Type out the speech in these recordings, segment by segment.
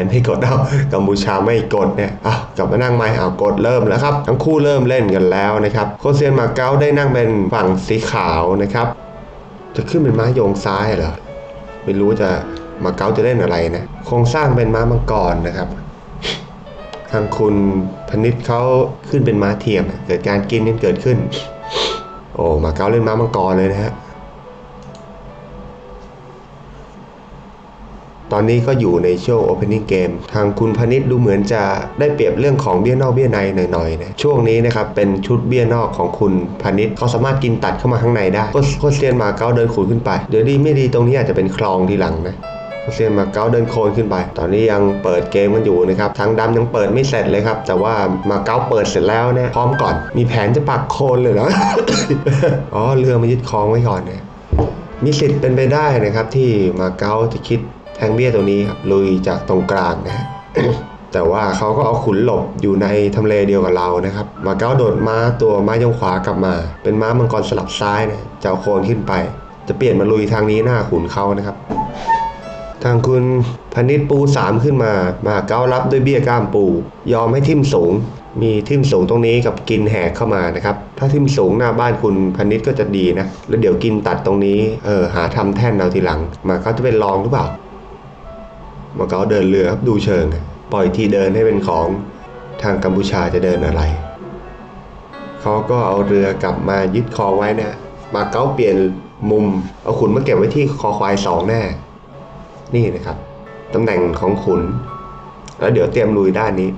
รไม่กดเอากัมพูชาไม่กดเนี่ยอ้าวกลับมานั่งไม้เอากดเริ่มแล้วครับ ทั้งคู่เริ่มเล่นกันแล้วนะครับโคเซียนมาเก๊าได้นั่งเป็นฝั่งสีขาวนะครับ จะขึ้นเป็นม้าโยงซ้ายเหรอไม่รู้จะมาเก๊าจะเล่นอะไรนะโครงสร้างเป็นม้ามังกรนะครับทางคุณพนิษเขาขึ้นเป็นม้าเทียม เกิดการกินกันเกิดขึ้น โอ้มาเก๊าเล่นม้ามังกรเลยนะฮะ ตอนนี้ก็อยู่ในช่วง opening game ทางคุณพนิษดูเหมือนจะได้เปรียบเรื่องของเบี้ยนอกเบี้ยในหน่อยๆนะช่วงนี้นะครับเป็นชุดเบี้ยนอกของคุณพนิษเขาสามารถกินตัดเข้ามาข้างในได้โคโคเซียนมาเก๊าเดินขูดขึ้นไปเดี๋ยวดีไม่ดีตรงนี้อาจจะเป็นคลองทีหลังนะโคเซียนมาเก๊าเดินโคลนขึ้นไป ตอนนี้ยังเปิดเกมกันอยู่นะครับ ทางดำยังเปิดไม่เสร็จเลยครับ แต่ว่ามาเก๊าเปิดเสร็จแล้วเนี่ยพร้อมก่อน มีแผนจะปักโคลนเลยเหรอ อ๋อ เรือมายึดคลองไว้ก่อนเนี่ยมีสิทธิ์เป็นไปได้นะครับที่มาเก๊าจะคิด แทงเบี้ยตัวนี้ครับลุยจากตรงกลางนะฮะแต่ว่าเขาก็เอาขุนหลบอยู่ในทำเลเดียวกับเรานะครับ มาเก๊าโดดม้าตัวม้ายงขวากลับมา เป็นม้ามังกรสลับซ้ายนะจะเอาโคนขึ้นไป จะเปลี่ยนมาลุยทางนี้หน้าขุนเขานะครับ ทางคุณพนิษปูสามขึ้นมา มาเก้ารับด้วยเบี้ยกล้ามปู ยอมให้ทิ่มสูง มีทิ่มสูงตรงนี้กับกินแหกเข้ามานะครับ ถ้าทิ่มสูงหน้าบ้านคุณพนิษก็จะดีนะ แล้วเดี๋ยวกินตัดตรงนี้ เออหาทำแท่นเอาทีหลัง มาเขาจะเป็นรองหรือเปล่า มาเก้าเดินเรือครับดูเชิง ปล่อยทีเดินให้เป็นของทางกัมพูชาจะเดินอะไร เขาก็เอาเรือกลับมายึดคอไว้นะมาเก้าเปลี่ยนมุมเอาขุนมาเก็บไว้ที่คอควายสองแน่ นี่นะครับตำแหน่งของขุน แล้วเดี๋ยวเตรียมลุยด้านนี้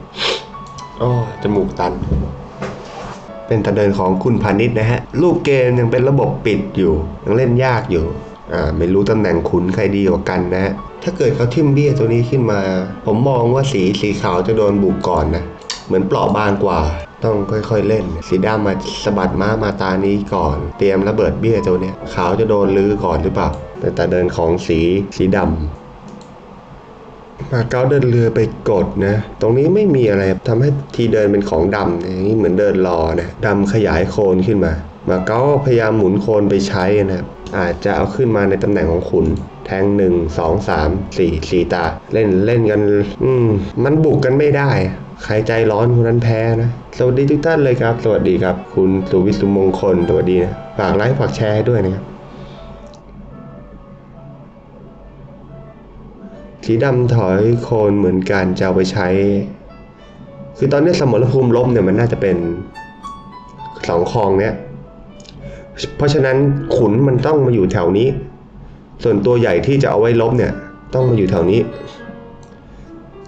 อ้อจมูกตัน เป็นตะเดินของคุณพาณิชย์นะฮะลูกเกมยังเป็นระบบปิดอยู่ ยังเล่นยากอยู่ อ่า ไม่รู้ตำแหน่งขุนใครดีกว่ากันนะฮะ ถ้าเกิดเขาทิ่มเบี้ยตัวนี้ขึ้นมา ผมมองว่าสีสีขาวจะโดนบุกก่อนนะ เหมือนเปราะบางกว่า ต้องค่อยๆเล่น สีดำมาสะบัดม้ามาตานี้ก่อน เตรียมระเบิดเบี้ยตัวเนี้ยขาวจะโดนลื้อก่อนหรือเปล่าเป็นตาเดินของสีสีดำมาเก้าเดินเรือไปกดนะ ตรงนี้ไม่มีอะไรทำให้ทีเดินเป็นของดำนะนี่เหมือนเดินรอนะดำขยายโคนขึ้นมา มาเก้าพยายามหมุนโคนไปใช้นะครับอาจจะเอาขึ้นมาในตำแหน่งของขุน แทงหนึ่งสองสามสี่สี่ตา เล่นเล่นกัน อืม มันบุกกันไม่ได้ ใครใจร้อนคนนั้นแพ้นะ สวัสดีทุกท่านเลยครับ สวัสดีครับ คุณสุวิสุมงคล สวัสดีนะ ฝากไลค์ฝากแชร์ให้ด้วยนะครับสีดำถอยโคนเหมือนกันจะเอาไปใช้ คือตอนนี้สมรภูมิลบเนี่ยมันน่าจะเป็นสองคลองเนี้ย เพราะฉะนั้นขุนมันต้องมาอยู่แถวนี้ ส่วนตัวใหญ่ที่จะเอาไว้ลบเนี่ย ต้องมาอยู่แถวนี้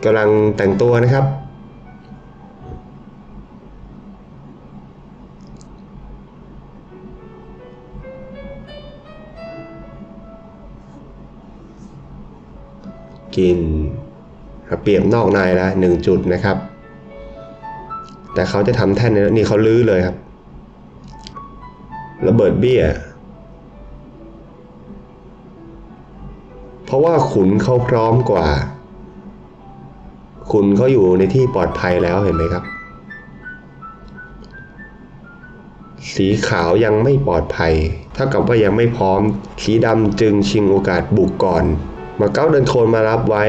กำลังแต่งตัวนะครับ กินเปรียบนอกในล้วหนึ่งจุดนะครับ แต่เขาจะทำแท่นนี้นี่เขาลื้อเลยครับระเบิดเบี้ย เพราะว่าขุนเขาพร้อมกว่า ขุนเขาอยู่ในที่ปลอดภัยแล้วเห็นไหมครับ สีขาวยังไม่ปลอดภัย เท่ากับว่ายังไม่พร้อม สีดำจึงชิงโอกาสบุกก่อนมาเก้าเดินโคนมารับไว้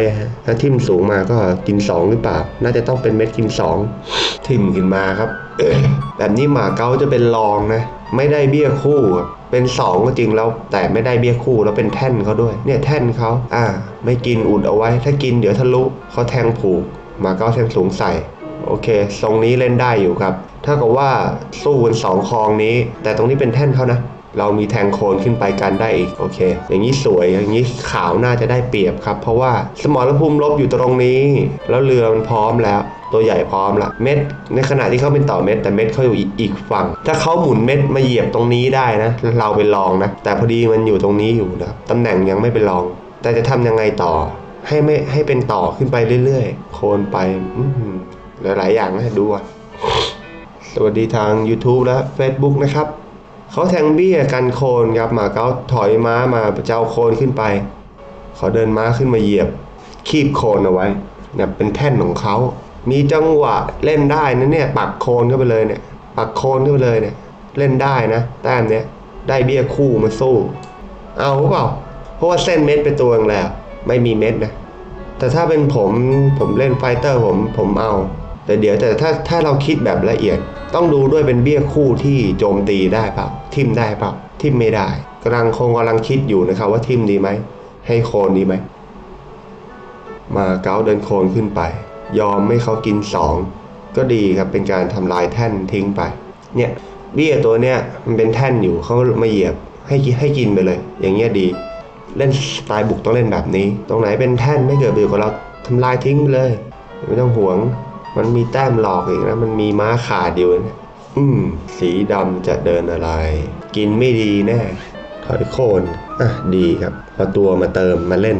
ถ้าทิมสูงมาก็กินสองหรือเปล่า น่าจะต้องเป็นเม็ดกินสองทิมขึ้นมาครับ แบบนี้หมาเก้าจะเป็นรองนะ ไม่ได้เบี้ยคู่เป็นสองก็จริงแล้ว แต่ไม่ได้เบี้ยคู่แล้วเป็นแท่นเขาด้วย เนี่ยแท่นเขาอ่า ไม่กินอุดเอาไว้ ถ้ากินเดี๋ยวทะลุเขาแทงผูก มาเก้าแทงสูงใส่โอเค ทรงนี้เล่นได้อยู่ครับ ถ้ากับว่าสู้กันสองคลองนี้ แต่ตรงนี้เป็นแท่นเขานะ เรามีแทงโคนขึ้นไปกันได้อีก โอเค อย่างนี้สวย อย่างนี้ขาวน่าจะได้เปรียบครับ เพราะว่าสมรภูมิลบอยู่ตรงนี้ แล้วเรือมันพร้อมแล้ว ตัวใหญ่พร้อมละเม็ด ในขณะที่เขาเป็นต่อเม็ดแต่เม็ดเขาอยู่อีกฝั่ง ถ้าเขาหมุนเม็ดมาเหยียบตรงนี้ได้นะ เราเป็นรองนะ แต่พอดีมันอยู่ตรงนี้อยู่นะครับตำแหน่งยังไม่เป็นรอง แต่จะทำยังไงต่อ ให้ไม่ให้เป็นต่อขึ้นไปเรื่อยๆ โคนไปหลายๆอย่างนะดูอะสวัสดีทาง YouTube และ Facebook นะครับเขาแทงเบี้ยกันโคนครับมาเขาถอยม้ามาเจ้าโคนขึ้นไปเขาเดินม้าขึ้นมาเหยียบ คีบโคนเอาไว้เนี่ยเป็นแท่นของเขา มีจังหวะเล่นได้นะเนี่ยปักโคนเข้าไปเลยเนี่ยปักโคนเข้าไปเลยเนี่ยเล่นได้นะแต้มเนี้ยได้เบี้ยคู่มาสู้ เอาหรือเปล่าเพราะว่าเส้นเม็ดไปตัวงแล้ว ไม่มีเม็ดนะ แต่ถ้าเป็นผมผมเล่นไฟเตอร์ผมผมเอา แต่เดี๋ยวแต่ถ้าถ้าเราคิดแบบละเอียด ต้องดูด้วยเป็นเบี้ยคู่ที่โจมตีได้เปล่าทิมได้เปล่าทิมไม่ได้กำลังคงกำลังคิดอยู่นะครับว่าทิมดีไหมให้โคนดีไหมมาเก้าเดินโคนขึ้นไป ยอมไม่เขากินสองก็ดีครับเป็นการทำลายแท่นทิ้งไป เนี่ยเบี้ยตัวเนี้ยมันเป็นแท่นอยู่เขามาเหยียบให้กินให้กินไปเลย อย่างเงี้ยดี เล่นสไตล์บุกต้องเล่นแบบนี้ ตรงไหนเป็นแท่นไม่เกิดประโยชน์กับเราทำลายทิ้งไปเลย ไม่ต้องห่วง มันมีแต้มหลอกอีกนะมันมีม้าขาดอยู่นะอืม สีดำจะเดินอะไร กินไม่ดีแน่ถอยโคนอะดีครับเอาตัวมาเติมมาเล่น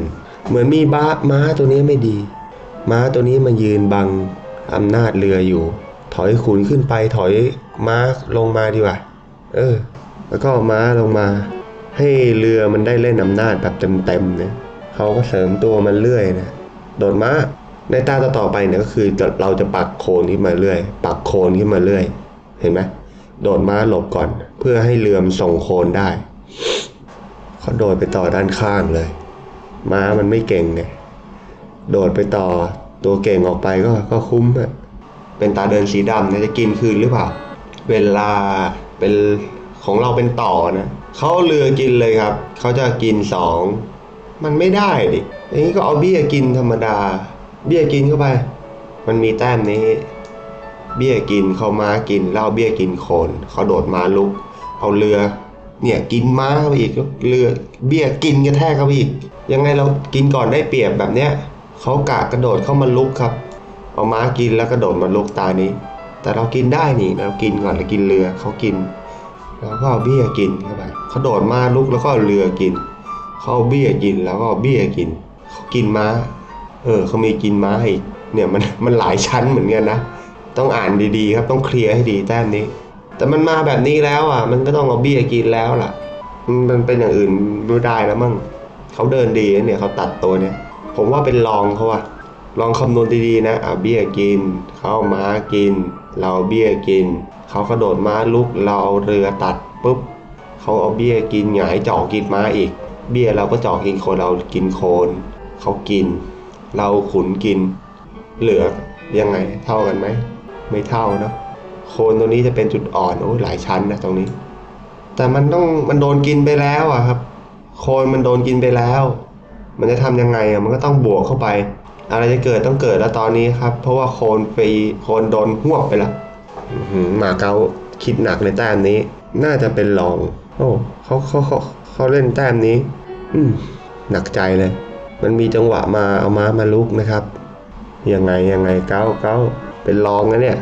เหมือนมีบ้าม้าตัวนี้ไม่ดี ม้าตัวนี้มายืนบังอำนาจเรืออยู่ ถอยขุนขึ้นไปถอยม้าลงมาดีกว่า เออ แล้วก็ม้าลงมา ให้เรือมันได้เล่นอำนาจแบบเต็มๆนะเขาก็เสริมตัวมันเรื่อยนะโดดม้าในตาต่อไปเนี่ยก็คือเราจะปักโคนขึ้นมาเรื่อย ปักโคนขึ้นมาเรื่อย เห็นไหมโดดม้าหลบก่อน เพื่อให้เรือมส่งโคนได้เขาโดดไปต่อด้านข้างเลย ม้ามันไม่เก่งไงโดดไปต่อ ตัวเก่งออกไปก็ก็คุ้มอะเป็นตาเดินสีดำนะจะกินคืนหรือเปล่า เวลาเป็นของเราเป็นต่อนะเขาเรือกินเลยครับ เขาจะกินสองมันไม่ได้ดิอย่างนี้ก็เอาเบี้ยกินธรรมดา เบี้ยกินเข้าไป มันมีแต้มนี้ เบี้ยกินเขาม้ากินแล้าเบี้ยกินโคนเขาโดดมาลุก เอาเรือ เนี่ยกินม้าเข้าไปอีกเรือเบี้ยกินกระแทกเข้าไปอีก ยังไงเรากินก่อนได้เปรียบแบบเนี้ย เขากะกระโดดเข้ามาลุกครับ เอาม้ากินแล้วกระโดดมาลุกตานี้ แต่เรากินได้นี่เรากินก่อนเรากินเรือเขากิน แล้วก็เอาเบี้ยกินเข้าไปเขาโดดมาลุกแล้วก็เอาเรือกินเขาเอาเบี้ยกินแล้วก็เอาเบี้ยกินเขากินม้า เออเขามีกินม้าอีกเนี่ยมันมันหลายชั้นเหมือนกันนะต้องอ่านดีๆ ครับต้องเคลียร์ให้ดีแต้มนี้ แต่มันมาแบบนี้แล้วอะ มันก็ต้องเอาเบี้ยกินแล้วล่ะ มันเป็นอย่างอื่นไม่ได้แล้วมั่งเขาเดินดีเนี่ยเขาตัดตัวเนี่ย ผมว่าเป็นลองเขาอะลองคำนวณดีๆนะเอาเบี้ยกิน เขาม้ากิน เราเบี้ยกิน เขากระโดดม้าลุก เราเอาเรือตัดปุ๊บเขาเอาเบี้ยกินหงายจ่อกินม้าอีก เบี้ยเราก็จ่อกินโคนเรากินโคนเขากิน เราขุนกิน เหลือยังไงเท่ากันไหมไม่เท่าเนอะโคนตัวนี้จะเป็นจุดอ่อนโอ้ยหลายชั้นนะตรงนี้ แต่มันต้องมันโดนกินไปแล้วอะครับ โคนมันโดนกินไปแล้ว มันจะทำยังไงอะมันก็ต้องบวกเข้าไป อะไรจะเกิดต้องเกิดแล้วตอนนี้ครับ เพราะว่าโคนฟรีโคนโดนหวบไปล้วอื้อหือหมาเกาคิดหนักในแต้มนี้ น่าจะเป็นรอง โอ้เขาเขาเขาเขาเล่นแต้มนี้ อืมหนักใจเลย มันมีจังหวะมาเอาม้ามาลุกนะครับยังไงยังไงเก้าเก้าเป็นรองนะเนี่ย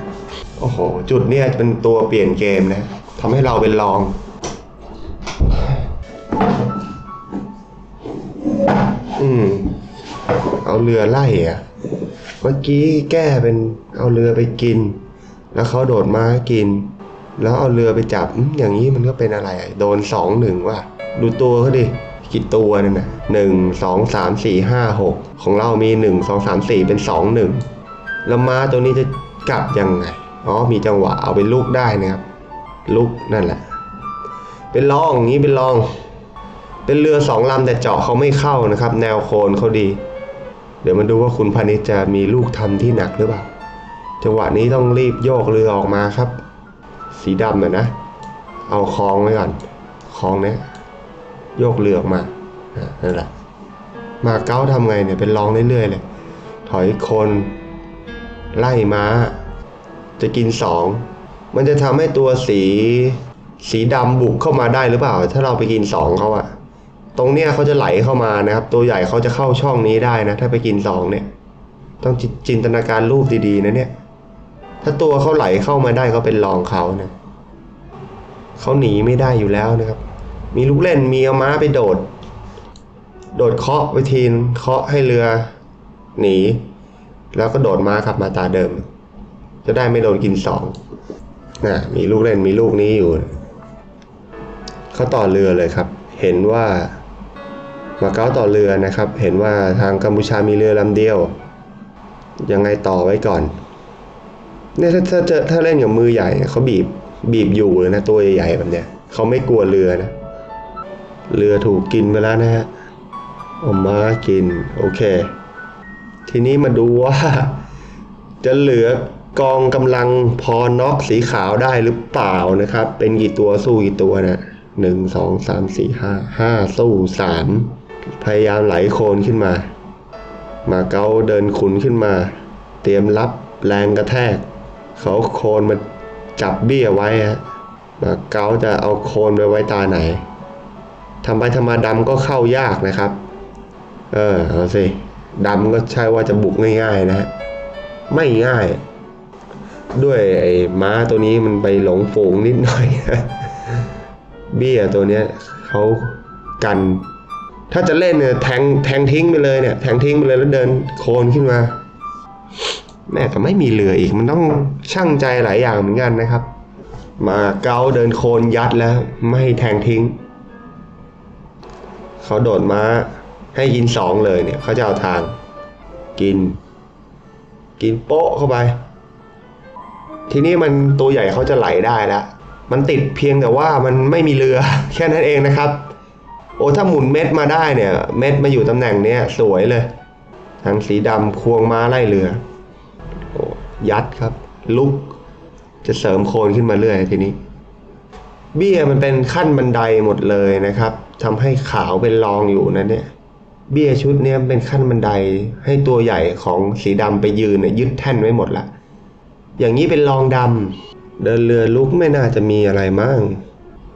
โอ้โห จุดเนี่ยเป็นตัวเปลี่ยนเกมนะทำให้เราเป็นรอง เอาเรือไล่อะเมื่อกี้แก้เป็นเอาเรือไปกิน แล้วเขาโดดมากิน แล้วเอาเรือไปจับอย่างนี้มันก็เป็นอะไร โดนสองหนึ่งว่ะ ดูตัวเขาดิกี่ตัวนั่นนะหนึ่งสองสามสี่ห้าหกของเรามีหนึ่งสองสามสี่เป็นสองหนึ่งแล้วม้าตัวนี้จะกลับยังไงอ๋อมีจังหวะเอาไปลุกได้นะครับลุกนั่นแหละ เป็นรองอย่างนี้เป็นรอง เป็นเรือสองลำแต่เจาะเขาไม่เข้านะครับ แนวโคนเขาดี ดี๋ยวมาดูว่าคุณพานิชจะมีลูกทำที่หนักหรือเปล่า จังหวะนี้ต้องรีบโยกเรือออกมาครับ สีดำน่ะนะ เอาคลองไว้ก่อนคลองเนี้ยโยกเรือออกมานั่นแหละ มาเก้าทำไงเนี่ยเป็นรองเรื่อยๆเลย ถอยคน ไล่ม้า จะกินสองมันจะทำให้ตัวสีสีดำบุกเข้ามาได้หรือเปล่า ถ้าเราไปกินสองเขาอะ ตรงเนี้ยเขาจะไหลเข้ามานะครับ ตัวใหญ่เขาจะเข้าช่องนี้ได้นะ ถ้าไปกินสองเนี่ย ต้องจิจินตนาการรูปดีๆนะเนี่ย ถ้าตัวเขาไหลเข้ามาได้ก็เป็นรองเขานะเขาหนีไม่ได้อยู่แล้วนะครับ มีลูกเล่นมีเอาม้าไปโดด โดดเคาะไปทีนเคาะให้เรือ หนี แล้วก็โดดม้ากลับมาตาเดิม จะได้ไม่โดนกินสองนะมีลูกเล่นมีลูกนี้อยู่เขาต่อเรือเลยครับ เห็นว่า มาเก๊าต่อเรือนะครับ เห็นว่าทางกัมพูชามีเรือลำเดียว ยังไงต่อไว้ก่อน เนี่ยถ้าถ้าเจอถ้าเล่นกับมือใหญ่เขาบีบบีบอยู่เลยนะตัวใหญ่ๆแบบเนี้ยเขาไม่กลัวเรือนะ เรือถูกกินไปแล้วนะฮะเอามากิน โอเค ทีนี้มาดูว่า จะเหลือกองกำลังพอน็อกสีขาวได้หรือเปล่านะครับ เป็นกี่ตัวสู้กี่ตัวนะหนึ่งสองสามสี่ห้าห้าสู้สาม พยายามไหลโคลนขึ้นมา มาเกาเดินขุนขึ้นมา เตรียมรับแรงกระแทก เขาโคลนมาจับเบี้ยไว้ฮะมาเกาจะเอาโคลนไปไว้ตาไหนทำไปทำมาดำก็เข้ายากนะครับ เออเอาสิดำก็ใช่ว่าจะบุกง่ายๆนะฮะไม่ง่าย ด้วยไอ้ม้าตัวนี้มันไปหลงฝูงนิดหน่อย เบี้ยตัวเนี้ยเขากัน ถ้าจะเล่นเนี่ยแทงแทงทิ้งไปเลยเนี่ยแทงทิ้งไปเลยแล้วเดินโคนขึ้นมา แม่แต่ไม่มีเรืออีกมันต้องช่างใจหลายอย่างเหมือนกันนะครับ มาเกาเดินโคนยัดแล้ว ไม่แทงทิ้ง เขาโดดมาให้กินสองเลยเนี่ยเขาจะเอาทาง กิน กินโป๊ะเข้าไป ทีนี้มันตัวใหญ่เขาจะไหลได้แล้วมันติดเพียงแต่ว่ามันไม่มีเรือแค่นั้นเองนะครับ โอ้ถ้าหมุนเม็ดมาได้เนี่ย เม็ดมาอยู่ตำแหน่งเนี้ยสวยเลยทางสีดำควงม้าไล่เรือโอ้ยัดครับ ลุก จะเสริมโคนขึ้นมาเรื่อยทีนี้ เบี้ยมันเป็นขั้นบันไดหมดเลยนะครับทำให้ขาวเป็นรองอยู่นะเนี่ยเบี้ยชุดเนี้ยเป็นขั้นบันไดให้ตัวใหญ่ของสีดำไปยืนเนี่ยยึดแท่นไว้หมดละ อย่างนี้เป็นรองดำเดินเรือลุกไม่น่าจะมีอะไรมั้ง